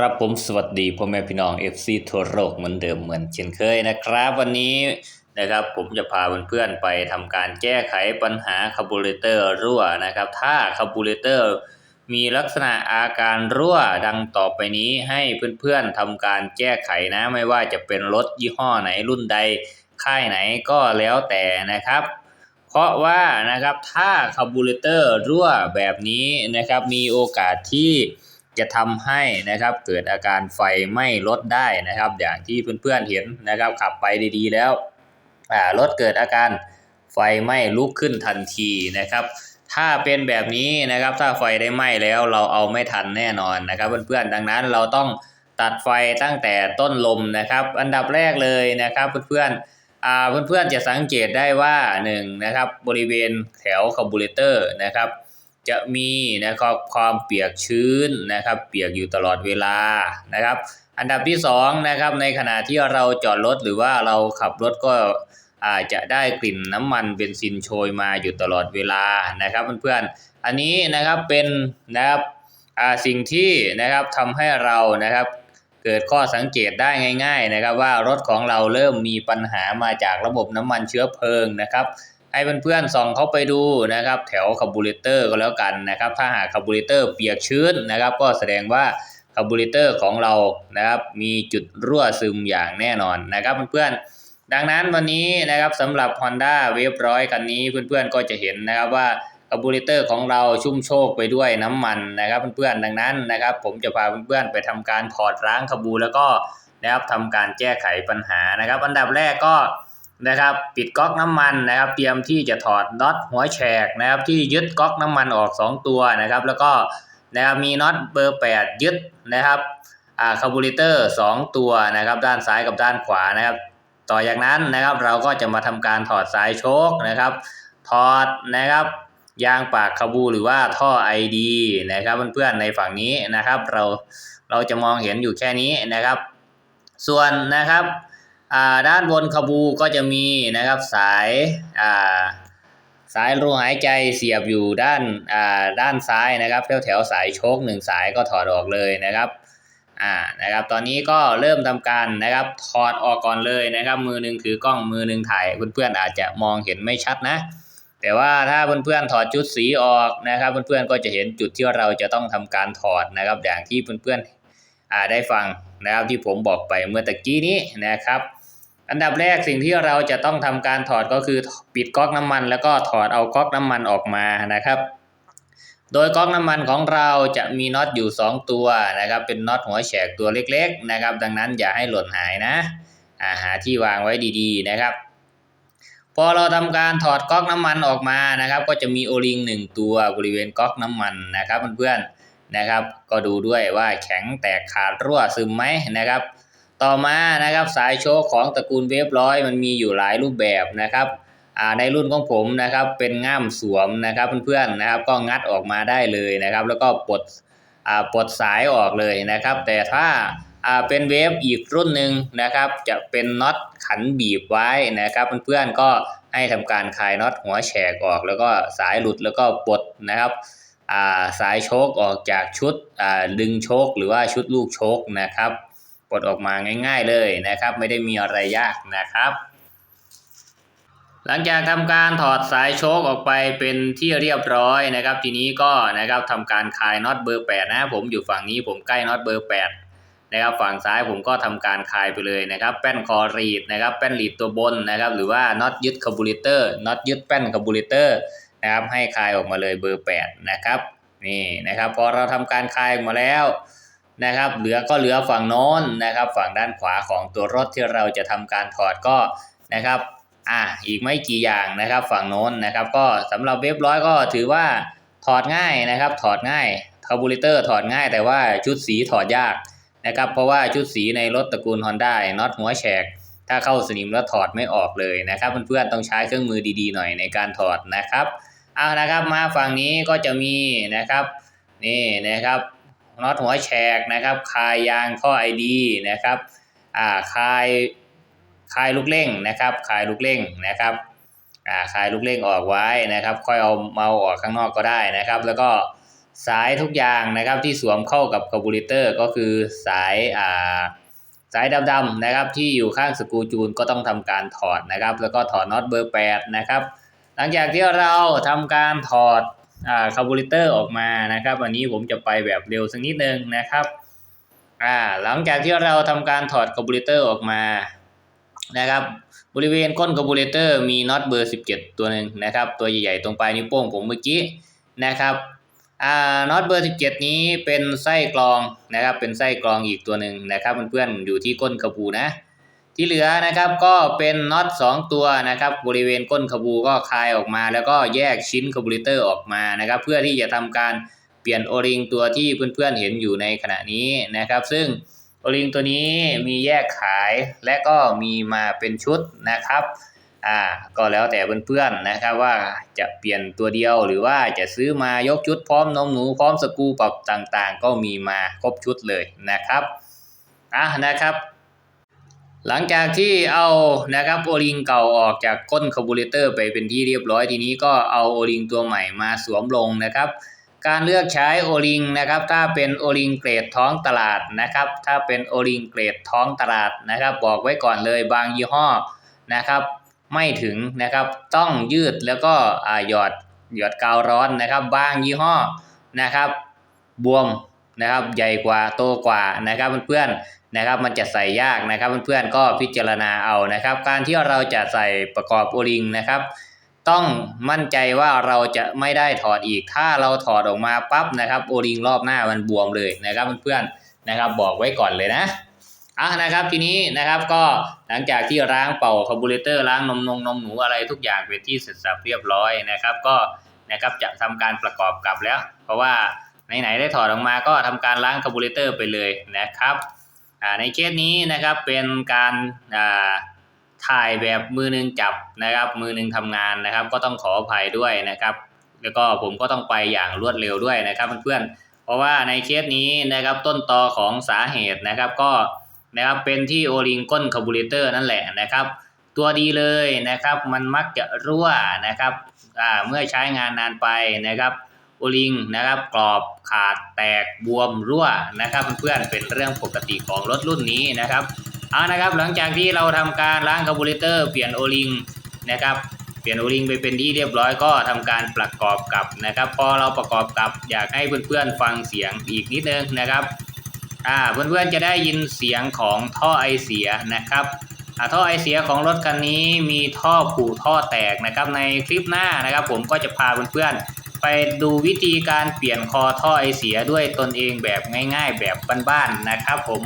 ครับผมสวัสดีพ่อแม่พี่น้อง FC ทั่วโลกเหมือนเดิมเหมือนเช่นเคยนะครับ วันนี้นะครับผมจะพาเพื่อนๆไปทำการแก้ไขปัญหาคาร์บูเรเตอร์รั่วนะครับ ถ้าคาร์บูเรเตอร์มีลักษณะอาการรั่วดังต่อไปนี้ให้เพื่อนๆทำการแก้ไขนะ ไม่ว่าจะเป็นรถยี่ห้อไหนรุ่นใดค่ายไหนก็แล้วแต่นะครับ เพราะว่านะครับถ้าคาร์บูเรเตอร์รั่วแบบนี้นะครับมีโอกาสที่ จะทำให้นะครับเกิดอาการไฟไหม้รถได้นะครับ อย่างที่เพื่อนๆเห็นนะครับขับไปดีๆแล้วรถเกิดอาการไฟไหม้ลุกขึ้นทันทีนะครับ ถ้าเป็นแบบนี้นะครับถ้าไฟได้ไหม้แล้วเราเอาไม่ทันแน่นอนนะครับเพื่อนๆดังนั้นเราต้องตัดไฟตั้งแต่ต้นลมนะครับ อันดับแรกเลยนะครับเพื่อนๆเพื่อนๆจะสังเกตได้ว่าหนึ่งนะครับบริเวณแถวคาร์บูเรเตอร์นะครับ จะมีนะครับความเปียกชื้นนะครับ เปียกอยู่ตลอดเวลานะครับ อันดับที่สองนะครับในขณะที่เราจอดรถหรือว่าเราขับรถก็อาจจะได้กลิ่นน้ำมันเบนซินโชยมาอยู่ตลอดเวลานะครับเพื่อนๆอันนี้นะครับเป็นนะครับสิ่งที่นะครับทำให้เรานะครับเกิดข้อสังเกตได้ง่าย ๆนะครับ ว่ารถของเราเริ่มมีปัญหามาจากระบบน้ำมันเชื้อเพลิงนะครับ ให้เพื่อนๆส่องเข้าไปดูนะครับ แถวคาร์บูเรเตอร์ก็แล้วกันนะครับ ถ้าหากคาร์บูเรเตอร์เปียกชื้นนะครับ ก็แสดงว่าคาร์บูเรเตอร์ของเรานะครับมีจุดรั่วซึมอย่างแน่นอนนะครับเพื่อนๆดังนั้นวันนี้นะครับสำหรับ Honda w a v ร้อยคันนี้เพื่อนๆก็จะเห็นนะครับว่าคาร์บูเรเตอร์ของเราชุ่มโชกไปด้วยน้ำมันนะครับเพื่อนๆดังนั้นนะครับ ผมจะพาเพื่อนๆไปทำการถอดล้างคาร์บูแล้วก็นะครับทำการแก้ไขปัญหานะครับ อันดับแรกก็ นะครับ ปิดก๊อกน้ำมันนะครับ เตรียมที่จะถอดน็อตหัวแฉกนะครับที่ยึดก๊อกน้ำมันออก 2 ตัวนะครับ แล้วก็นะครับมีน็อตเบอร์ 8 ยึดนะครับอ่าคาร์บูเรเตอร์ 2 ตัวนะครับ ด้านซ้ายกับด้านขวานะครับ ต่อจากนั้นนะครับเราก็จะมาทำการถอดสายโชคนะครับ ถอดนะครับยางปากคาบูหรือว่าท่อ ID นะครับเพื่อนๆในฝั่งนี้นะครับ เราเราจะมองเห็นอยู่แค่นี้นะครับ ส่วนนะครับ ด้านบนขบูก็จะมีนะครับสายาสายรูหายใจเสียบอยู่ด้านาด้านซ้ายนะครับแถวแถวสายโชคหนึ่งสายก็ถอดออกเลยนะครับอ่านะครับตอนนี้ก็เริ่มทำการนะครับถอดออกก่อนเลยนะครับ มือหนึ่งถือกล้องมือหนึ่งถ่ายเพื่อนๆอาจจะมองเห็นไม่ชัดนะ แต่ว่าถ้าเพื่อนๆถอดชุดสีออกนะครับเพื่อนๆก็จะเห็นจุดที่เราจะต้องทำการถอดนะครับอย่างที่เพื่อนๆอ่าได้ฟังนะครับที่ผมบอกไปเมื่อตะกี้นี้นะครับ อันดับแรกสิ่งที่เราจะต้องทำการถอดก็คือปิดก๊อกน้ำมัน แล้วก็ถอดเอาก๊อกน้ำมันออกมานะครับ โดยก๊อกน้ำมันของเราจะมีน็อตอยู่ 2 ตัวนะครับ เป็นน็อตหัวแฉกตัวเล็ก ๆ นะครับ ดังนั้นอย่าให้หล่นหายนะอาหาที่วางไว้ดีๆนะครับ พอเราทำการถอดก๊อกน้ำมันออกมานะครับ ก็จะมีโอลิงหนึ่งตัวบริเวณก๊อกน้ำมันนะครับเพื่อนๆนะครับ ก็ดูด้วยว่าแข็งแตกขาดรั่วซึมไหมนะครับ ต่อมานะครับสายโชคของตระกูลเวฟร้อยมันมีอยู่หลายรูปแบบนะครับในรุ่นของผมนะครับเป็นง่ามสวมนะครับเพื่อนๆนะครับก็งัดออกมาได้เลยนะครับ แล้วก็ปลดปลดสายออกเลยนะครับ แต่ถ้าเป็นเวฟอีกรุ่นหนึ่งนะครับ จะเป็นน็อตขันบีบไว้นะครับเพื่อนๆก็ให้ทำการคลายน็อตหัวแฉกออก แล้วก็สายหลุดแล้วก็ปลดนะครับสายโชคออกจากชุดดึงโชคหรือว่าชุดลูกโชคนะครับ ปลดออกมาง่ายๆเลยนะครับ ไม่ได้มีอะไรยากนะครับ หลังจากทำการถอดสายโชคออกไปเป็นที่เรียบร้อยนะครับ ทีนี้ก็นะครับทำการคลายน็อตเบอร์ 8 นะผมอยู่ฝั่งนี้ผมใกล้น็อตเบอร์ 8นะครับฝั่งซ้ายผมก็ทำการคลายไปเลยนะครับ แป้นคอรีดนะครับ แป้นรีดตัวบนนะครับ หรือว่าน็อตยึดคาร์บูเรเตอร์น็อตยึดแป้นคาร์บูเรเตอร์นะครับ ให้คลายออกมาเลยเบอร์ 8 นะครับ นี่นะครับ พอเราทำการคลายออกมาแล้ว นะครับเหลือก็เหลือฝั่งโน้นนะครับ ฝั่งด้านขวาของตัวรถที่เราจะทำการถอดก็นะครับอะอีกไม่กี่อย่างนะครับ ฝั่งโน้นนะครับ ก็สำหรับเว็บร้อยก็ถือว่าถอดง่ายนะครับ ถอดง่ายคาร์บูเรเตอร์ถอดง่ายแต่ว่าชุดสีถอดยากนะครับ เพราะว่าชุดสีในรถตระกูล Honda น็อตหัวแฉกถ้าเข้าสนิมแล้วถอดไม่ออกเลยนะครับเพื่อนๆต้องใช้เครื่องมือดีๆหน่อยในการถอดนะครับเอานะครับมาฝั่งนี้ก็จะมีนะครับนี่นะครับ น็อตหัวแฉกนะครับ คายยางท่อไอดีนะครับอ่าคายคายลูกเร่งนะครับ คายลูกเร่งนะครับอ่าคายลูกเร่งออกไว้นะครับ ค่อยเอาเมาออกข้างนอกก็ได้นะครับ แล้วก็สายทุกอย่างนะครับที่สวมเข้ากับคาร์บูเรเตอร์ก็คือสายอ่าสายดำๆนะครับที่อยู่ข้างสกูจูนก็ต้องทำการถอดนะครับ แล้วก็ถอดน็อตเบอร์8นะครับหลังจากที่เราทำการถอด คาร์บูเรเตอร์ออกมานะครับ วันนี้ผมจะไปแบบเร็วสักนิดนึงนะครับอ่าหลังจากที่เราทำการถอดคาร์บูเรเตอร์ออกมานะครับบริเวณก้นคาร์บูเรเตอร์มีน็อตเบอร์ 17 ตัวหนึ่งนะครับ ตัวใหญ่ๆตรงปลายนิ้วโป้งผมเมื่อกี้นะครับอ่าน็อตเบอร์ 17 นี้เป็นไส้กรองนะครับเป็นไส้กรองอีกตัวหนึ่งนะครับเพื่อนๆอยู่ที่ก้นคาบูนะ ที่เหลือนะครับก็เป็นน็อต2ตัวนะครับบริเวณก้นคาบูก็คลายออกมา แล้วก็แยกชิ้นคาร์บูเรเตอร์ออกมานะครับ เพื่อที่จะทำการเปลี่ยนโอริงตัวที่เพื่อนๆเห็นอยู่ในขณะนี้นะครับ ซึ่งโอริงตัวนี้มีแยกขายและก็มีมาเป็นชุดนะครับอ่าก็แล้วแต่เพื่อนๆนะครับว่าจะเปลี่ยนตัวเดียวหรือว่าจะซื้อมายกชุดพร้อมนมหนูพร้อมสกูปรับต่างๆ ก็มีมาครบชุดเลยนะครับอะนะครับ หลังจากที่เอานะครับโอลิงเก่าออกจากก้นคาร์บูเรเตอร์ไปเป็นที่เรียบร้อยทีนี้ก็เอาโอลิงตัวใหม่มาสวมลงนะครับ การเลือกใช้โอลิงนะครับ ถ้าเป็นโอลิงเกรดท้องตลาดนะครับ ถ้าเป็นโอลิงเกรดท้องตลาดนะครับ บอกไว้ก่อนเลยบางยี่ห้อนะครับ ไม่ถึงนะครับต้องยืดแล้วก็อ่าหยอดหยอดกาวร้อนนะครับ บางยี่ห้อนะครับ บวม นะครับใหญ่กว่าโตกว่านะครับเพื่อนๆนะครับมันจะใส่ยากนะครับเพื่อนๆก็พิจารณาเอานะครับ การที่เราจะใส่ประกอบโอลิงนะครับต้องมั่นใจว่าเราจะไม่ได้ถอดอีก ถ้าเราถอดออกมาปั๊บนะครับโอลิงรอบหน้ามันบวมเลยนะครับเพื่อนๆนะครับบอกไว้ก่อนเลยนะอะนะครับทีนี้นะครับก็หลังจากที่ล้างเป่าคาร์บูเรเตอร์ล้างนมนงนมหนูอะไรทุกอย่างเป็นที่เสร็จสับเรียบร้อยนะครับ ก็นะครับจะทำการประกอบกลับแล้ว เพราะว่า ไหนๆได้ถอดออกมาก็ทำการล้างคาร์บูเรเตอร์ไปเลยนะครับในเคสนี้นะครับเป็นการถ่ายแบบมือหนึงจับนะครับ มือหนึงทำงานนะครับ ก็ต้องขออภัยด้วยนะครับ แล้วก็ผมก็ต้องไปอย่างรวดเร็วด้วยนะครับเพื่อนๆเพราะว่าในเคสนี้นะครับต้นตอของสาเหตุนะครับก็นะครับเป็นที่โอลิงก้นคาร์บูเรเตอร์นั่นแหละนะครับ ตัวดีเลยนะครับมันมักจะรั่วนะครับเมื่อใช้งานนานไปนะครับ โอลิงนะครับกรอบขาดแตกบวมรั่วนะครับเพื่อนๆเป็นเรื่องปกติของรถรุ่นนี้นะครับเอานะครับหลังจากที่เราทำการล้างคาร์บูเรเตอร์เปลี่ยนโอลิงนะครับเปลี่ยนโอลิงไปเป็นที่เรียบร้อยก็ทำการประกอบกับนะครับพอเราประกอบกับอยากให้เพื่อนๆฟังเสียงอีกนิดนึงนะครับอ่าเพื่อนๆจะได้ยินเสียงของท่อไอเสียนะครับท่อไอเสียของรถคันนี้มีท่อผูท่อแตกนะครับในคลิปหน้านะครับ ผมก็จะพาเพื่อนๆ ไปดูวิธีการเปลี่ยนคอท่อไอเสียด้วยตนเองแบบง่ายๆ แบบบ้านๆนะครับผม